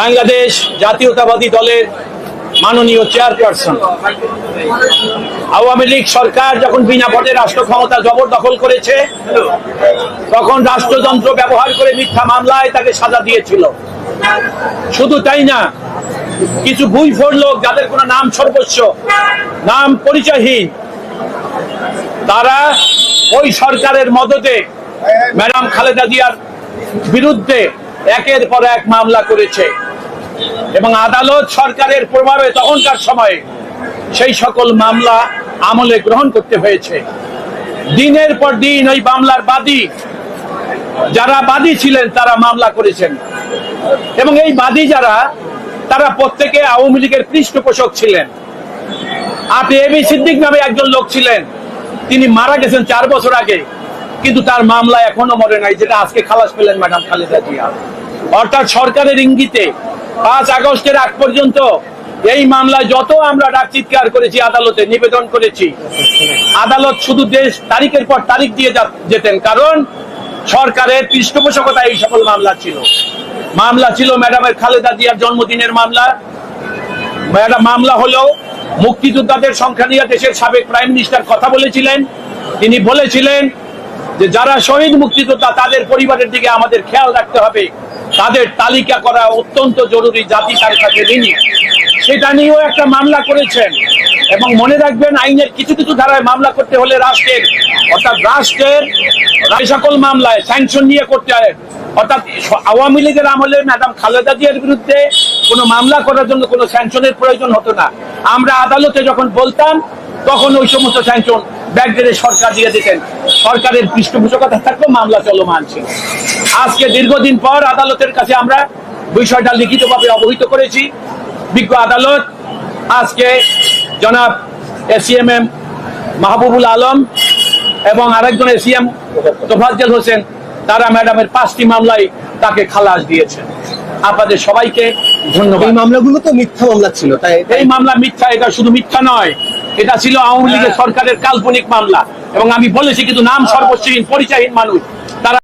বাংলাদেশ জাতীয়তাবাদী দলের মাননীয় চেয়ারপারসন। আওয়ামী লীগ সরকার যখন বিনা ভোটে রাষ্ট্র ক্ষমতা জবরদখল করেছে, তখন রাষ্ট্রযন্ত্র ব্যবহার করে মিথ্যা মামলায় তাকে সাজা দিয়েছিল। শুধু তাই না, কিছু ভুইফোর লোক যাদের কোনো নাম সর্বস্ব, নাম পরিচয়হীন, তারা ওই সরকারের মদতে ম্যাডাম খালেদা জিয়ার বিরুদ্ধে একের পর এক মামলা করেছে। এবং আদালত সরকারের প্রভাবে তখনকার সময়ে সেই সকল মামলা আমলে গ্রহণ করতে হয়েছে। দিনের পর দিন ওই মামলার বাদী, যারা বাদী ছিলেন তারা মামলা করেছেন। এবং এই বাদী যারা, তারা প্রত্যেকে আওয়ামী লীগের পৃষ্ঠপোষক ছিলেন। আপনি এবি সিদ্দিক নামে একজন লোক ছিলেন। তিনি মারা গেছেন চার বছর আগে, কিন্তু তার মামলা এখনও মরে নাই, যেটা আজকে খালাস পেলেন ম্যাডাম খালেদা জিয়া। অর্থাৎ সরকারের ইঙ্গিতে পাঁচ আগস্টের আগ পর্যন্ত এই মামলায় যত আমরা ডাক চিৎকার করেছি, আদালতে নিবেদন করেছি। আদালত শুধু দেশ তারিখের পর তারিখ দিয়ে যেতেন, কারণ সরকারের পৃষ্ঠপোষকতা এই সকল মামলা ছিল। মামলা ছিল ম্যাডামের খালেদা জিয়ার জন্মদিনের মামলা। ম্যাডাম, মামলা হলো মুক্তিযোদ্ধাদের সংখ্যা নিয়ে দেশের সাবেক প্রাইম মিনিস্টার কথা বলেছিলেন। তিনি বলেছিলেন যে, যারা শহীদ মুক্তিযোদ্ধা, তাদের পরিবারের দিকে আমাদের খেয়াল রাখতে হবে। তাদের তালিকা করা অত্যন্ত জরুরি জাতি তার কাছে ঋণী, সেটা নিয়েও একটা মামলা করেছেন। এবং মনে রাখবেন, আইনের কিছু কিছু ধারায় মামলা করতে হলে রাষ্ট্রের, অর্থাৎ রাষ্ট্রের সকল মামলায় স্যাংশন নিয়ে করতে হয়। অর্থাৎ আওয়ামী লীগের আমলে ম্যাডাম খালেদা জিয়ার বিরুদ্ধে কোনো মামলা করার জন্য কোনো স্যাংশনের প্রয়োজন হতো না। আমরা আদালতে যখন বলতাম তখন ওই সমস্ত স্যাংশন ব্যাগদের সরকার দিয়ে দিতেন। সরকারের পৃষ্ঠপোষকতা থাকলেও মামলা চলমান ছিল। আজকে দীর্ঘদিন পর আদালতের কাছে আমরা বিষয়টা লিখিতভাবে অবহিত করেছি। বিজ্ঞ আদালত আজকে জনাব এসিএম এম মাহবুবুল আলম এবং আরেকজন এসিএম তোফাজ্জল হোসেন তারা ম্যাডামের পাঁচটি মামলায় তাকে খালাস দিয়েছেন আপনাদের সবাইকে ধন্যবাদ। এই মামলাগুলো তো মিথ্যা মামলা ছিল তাই এই মামলা মিথ্যা এটা শুধু মিথ্যা নয়। এটা ছিল আওয়ামী লীগের সরকারের কাল্পনিক মামলা। এবং আমি বলেছি কিন্তু নাম সর্বস্বহীন, পরিচয়হীন মানুষ। তারা